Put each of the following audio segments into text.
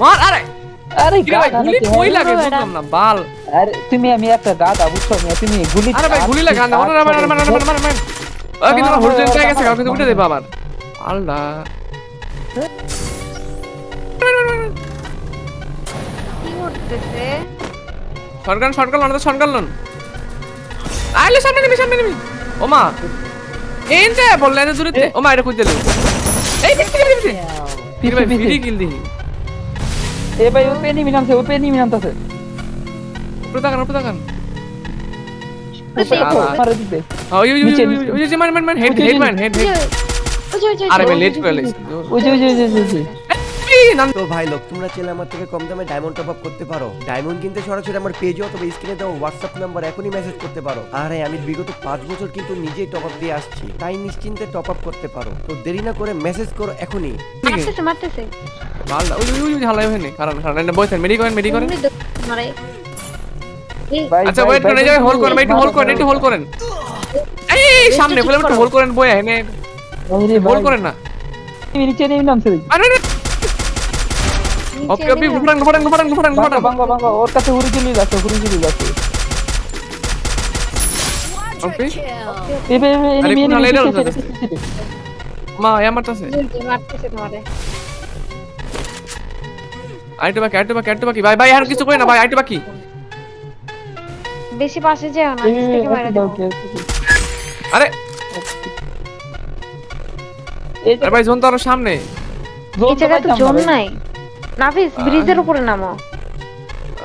মার আরে! আরে ভাই গুলি কই হ্যাঁ? লাগে বুঝলাম না বাল। আরে তুমি আমি একটা গাধা বুঝছ না? তুমি গুলি আরে ভাই গুলি লাগা না মার মার মার মার মার মার ও কিন্তু আমার হরিজন জায়গা গেছে কাউকে উঠে দেবে আবার। আল্লাহ। কি করতেছে? শটগান শটগান লন শটগান লন। আইলে সামনে নিবি সামনে নিবি ও মা। এনতে বললে না দূরে ও মা এটা কই দিলে এই পিছি পিছি পিছি পিছি, ভাই পিছি। ফ্রি কিল দিহি এ ভাই ও পেনি মিনামছে ও পেনি মিনামছে উপরে তাকান উপরে তাকান শালা। মারে দিতে ওই ওই নিচে, ওই নিচে। ওই যে মান মান মান হেড নিচে, হেড নিচে। মান হেড ওই হেড যে- ওই যে- ওই যে- আরে ভাই ওই লেট যে- করে নাম তো ভাই লোক তোমরা চাইলে আমার থেকে কম দামে ডায়মন্ড টপ আপ করতে পারো। ডায়মন্ড কিনতে সরাসরি আমার পেজে অথবা স্ক্রিনে দেওয়া হোয়াটসঅ্যাপ নাম্বার এখনই মেসেজ করতে পারো। আর হ্যাঁ, আমি বিগত পাঁচ বছর কিন্তু নিজেই টপ আপ দিয়ে আসছি। তাই নিশ্চিন্তে টপ আপ করতে পারো। তো দেরি না করে মেসেজ করো এখনই। মারতেছে মারতেছে। মাল ওই ওই ওই হালাই ওখানে কারণ কারণ এটা মেডি করেন মেডি করেন। মারে। আচ্ছা ওয়েট ভাই, করেন হোল্ড করেন একটু হোল্ড করেন একটু হোল্ড করেন। এই এই, সামনে একটু হোল্ড করেন বয়ে এনে ভাই। হোল্ড করেন না। নিচে নেমে নামছে। আরে ওকে ওকে নেমে- ফুটান ফুটান ফুটান ফুটান বাঙ্গা ফুটান বাঙ্গা বাঙ্গা ওর কাছে উড়ি চলে যাচ্ছে উড়ি চলে যাচ্ছে ওকে এ ভাই আরে এনিমি এনিমি। মা আমারটাছে এই মারতেছে তোমারে আইটু বাকি আইটু বাকি আইটু বাকি ভাই ভাই আর কিছু কই না ভাই আইটু বাকি বেশি পাশে যেও না নিচ থেকে মারা দাও, আরে আরে ভাই জোন তো আরও সামনে জোন এই জায়গায় তো জোন নাই নাফিস ব্রিজের উপরে নামো।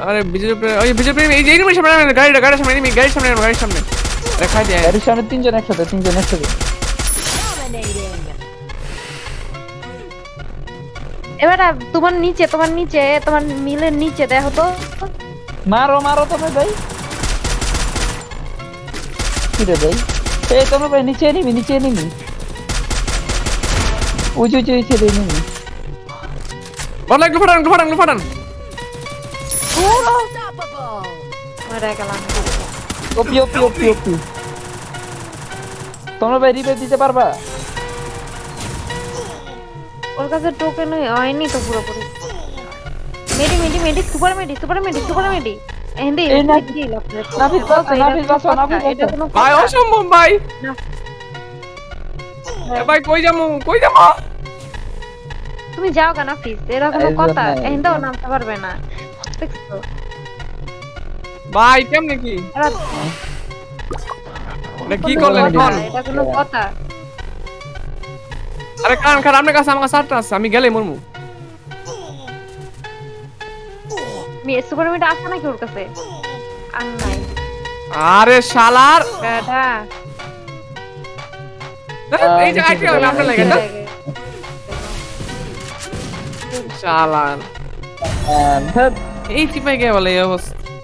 আরে বিজেপি ওই বিজেপি এই যে এনিমি সামনে নামেন, গাড়িটা গাড়ির সামনে এনিমি গাড়ির সামনে গাড়ির সামনে। আরে খাই দে গাড়ির সামনে তিনজন একসাথে তিনজন একসাথে। এবার তোমার নিচে তোমার নিচে তোমার মিলের নিচে দেখো তো। মারো মারো তুমি ভাই। কি রে ভাই? এই তুমি ভাই নিচে নিবি নিচে নিবি উঁচু উঁচু রে নিবি বল একটু ফাটান একটু ফাটান একটু ফাটান ওপি ওপি ওপি ওপি তোমরা ভাই রিভাইভ দিতে পারবা। ওর কাছে টোকেন হয়নি তো পুরোপুরি। মেডি মেডি মেডি সুপার মেডি সুপার মেডি সুপার মেডি এন্ডি এই না- নাফিস বাঁচো, নাফিস বাঁচো, নাফিস এটা কোনো ভাই অসম্ভব ভাই। ভাই কই যামু কই যামু? তুমি যাও কেন ফিস এরা কোনো কথা। এন্ডাও নামতে পারবে না। দেখছ? ভাই কেমনে কি? এটা কি করলেন কোন এটা কোনো কথা। আরে কান খান আপনার কাছে আমার কাছে আটটা আছে আমি গেলে মরমু। সুপার মেডি আছে নাকি ওর কাছে? আর নাই। আরে শালার! বেটা এই যে আইটি হবে আপনার লাগে না আহ, ধ্যাৎ, এই চিপাই গে বলে এই অবস্থা।